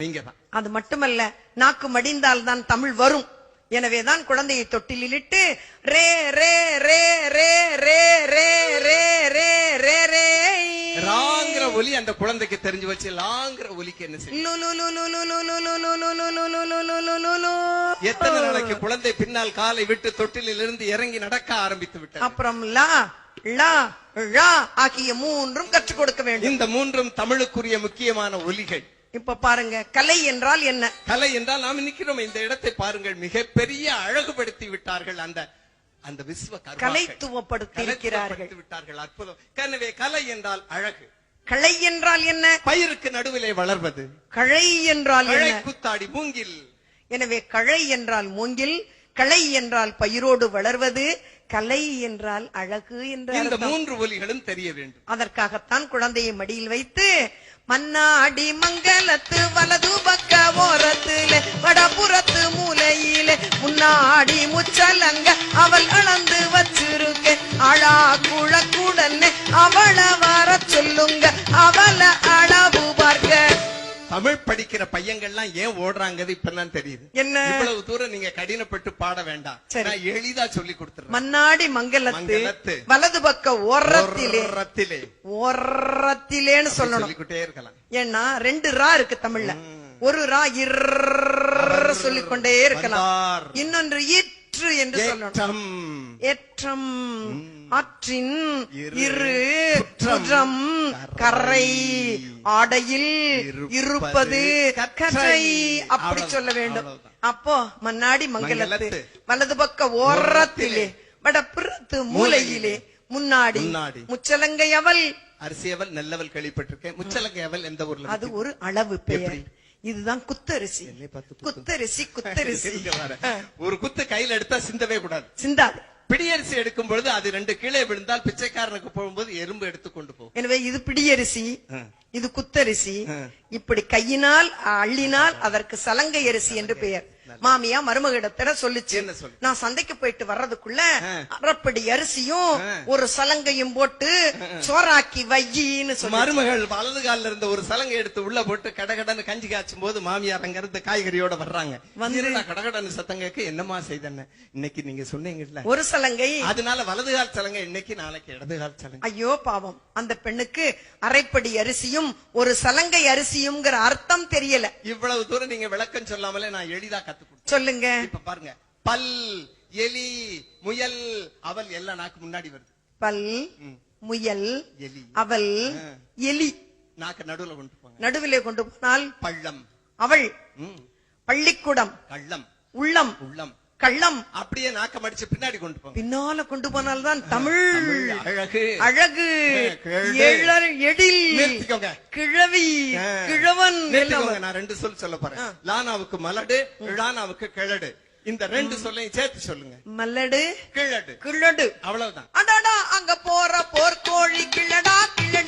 நீங்க தான் அது மட்டுமல்ல நாக்கு மடிந்தால் தான் தமிழ் வரும் எனவேதான் குழந்தையை தொட்டிலிட்டு ரே ரே ரே ரே ரே ரே ரே ரே ரே ரே ராங்கிற ஒலி அந்த குழந்தைக்கு தெரிஞ்சு வச்சு லாங்கிற ஒலிக்கு என்ன செய்யும். எத்தனை நாளைக்கு குழந்தை பின்னால் காலை விட்டு தொட்டிலில் இருந்து இறங்கி நடக்க ஆரம்பித்து விட்டது அப்புறம் லா லா ஆகிய மூன்றும் கற்றுக் கொடுக்க வேண்டும் இந்த மூன்றும் தமிழுக்குரிய முக்கியமான ஒலிகள் இப்ப பாருங்க கலை என்றால் என்ன? கலை என்றால் நாம் நிற்கிறோம். இந்த இடத்தை பாருங்கள். மிகப்பெரிய அழகுபடுத்தி விட்டார்கள் அந்த அந்த விஸ்வ. கலைத்துவப்படுத்தி இருக்கிறார்கள். விட்டார்கள். அற்புதம். எனவே கலை என்றால் அழகு. களை என்றால் என்ன? பயிருக்கு நடுவிலே வளர்வது. கழை என்றால் என்ன? குத்தாடி மூங்கில். எனவே கழை என்றால் மூங்கில் களை என்றால் பயிரோடு வளர்வது கலை என்றால் அழகு என்ற இந்த. மூன்று ஒலிகளும் தெரிய வேண்டும் அதற்காகத்தான் குழந்தையை மடியில் வைத்து மன்னாடி மங்கலத்து வலது பக்க ஓரத்துல வடபுறத்து மூலையில முன்னாடி முச்சலங்க அவள் அளந்து வச்சிருக்க அழா குழக்குடன்னு அவள வர சொல்லுங்க அவள தமிழ் படிக்கிற பையங்கள்லாம் ஏன் ஓடுறாங்க இப்ப தான் தெரியுது என்ன? இவ்வளவு தூரம் நீங்க கடினப்பட்டு பாட வேண்டாம். நான் எளிதா சொல்லி கொடுத்துறேன் மன்னாடி மங்கலத்து. வலது பக்க ஓரத்திலே ஓரத்திலே ஓரத்திலேன்னு சொல்லணும் சொல்லிக்கிட்டே இருக்கலாம் ஏன்னா ரெண்டு ரா இருக்கு தமிழ்ல ஒரு ரா இர் சொல்லிக்கொண்டே இருக்கலாம். இன்னொன்று இற்று என்று சொல்லணும் ஏற்றம் ஆற்றின் இரு, குற்றம், கரை ஆடையில் இருப்பது, கற்றை. அப்படி சொல்ல வேண்டும். அப்போ மன்னாடி மங்கலத்து. வலது பக்க ஓரத்திலே வடப்புறத்து மூலையிலே முன்னாடி முன்னாடி. முச்சலங்கை அவள் அரிசியவல் நல்லவல் கேள்விப்பட்டிருக்கேன் முச்சலங்கை அவல் எந்த ஊர்ல அது ஒரு அளவு பெயர்? இதுதான் குத்தரிசி. குத்தரிசி குத்தரிசி. ஒரு குத்து கையில எடுத்தா சிந்தவே கூடாது சிந்தாது பிடியரிசி எடுக்கும் பொழுது அது ரெண்டு கீழே விழுந்தால் பிச்சைக்காரனுக்கு போகும்போது எறும்பு எடுத்து கொண்டு போகும் எனவே இது பிடியரிசி. இது குத்தரிசி. இப்படி கையினால் அள்ளினால் அதற்கு சலங்கை அரிசி என்று பெயர் மாமியா மருமகிடத்திட சொல்லுச்சு? நான் சந்தைக்கு போயிட்டு வர்றதுக்குள்ள. அரைப்படி அரிசியும். ஒரு சலங்கையும் போட்டு சோறாக்கி வையின்னு சொல்லி மருமகள் வலது கால்ல இருந்த ஒரு சலங்கை எடுத்து உள்ள போட்டு கடகடன்னு கஞ்சி காய்ச்சும் போது மாமியார் அங்க இருந்து காய்கறியோட வர்றாங்க. வந்து- கடகடன்னு சத்தம் கேட்க என்னமா செய்தேன்னு. இன்னைக்கு நீங்க சொன்னீங்கல்ல. ஒரு சலங்கை. அதனால வலது கால் சலங்கை இன்னைக்கு நாளைக்கு இடது கால் சலங்கை. ஐயோ பாவம். அந்த பெண்ணுக்கு அரைப்படி அரிசியும் ஒரு சலங்கை அரிசியும்ங்கிற அர்த்தம் தெரியல. இவ்வளவு தூரம் நீங்க விளக்கம் சொல்லாமலே நான் எளிதா கத்து சொல்லுங்க. இப்ப பாருங்க. பல் எலி முயல் அவல் எல்லாம் நாக்கு முன்னாடி வருது. பல். முயல் எலி. அவள். எலி. நாக்கு நடுவுல கொண்டு போங்க. நடுவிலே கொண்டு போனால் பள்ளம். அவள். பள்ளிக்கூடம். கள்ளம். உள்ளம். உள்ளம். கள்ளம். அப்படியே நாக்க மடிச்சு பின்னாடி கொண்டு போங்க. பின்னால கொண்டு போனால்தான் தமிழ் தமிழ் அழகு. அழகு. எழில். கிழவி. கிழவன். நான் ரெண்டு சொல் சொல்ல போறேன். லானாவுக்கு மலடு லானாவுக்கு கிழடு. இந்த ரெண்டு சொல்லையும் சேர்த்து சொல்லுங்க. மல்லடு. கிழடு. கிழடு. அவ்வளவுதான். அடடா அங்க போற போர்க்கோழி கிழடா கிழடில்லையா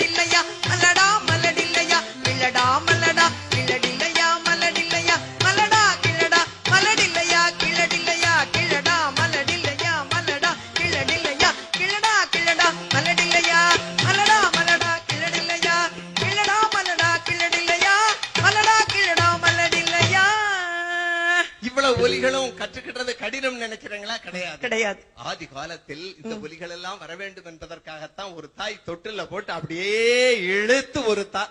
ஒலிகளும் கற்றுக்கிட்டது கடினம் நினைக்கிறீங்களா? கிடையாது. கிடையாது. ஆதி காலத்தில் இந்த ஒலிகள் எல்லாம் வர வேண்டும் என்பதற்காகத்தான் ஒரு தாய் தொட்டில்ல போட்டு அப்படியே இழுத்து ஒரு தா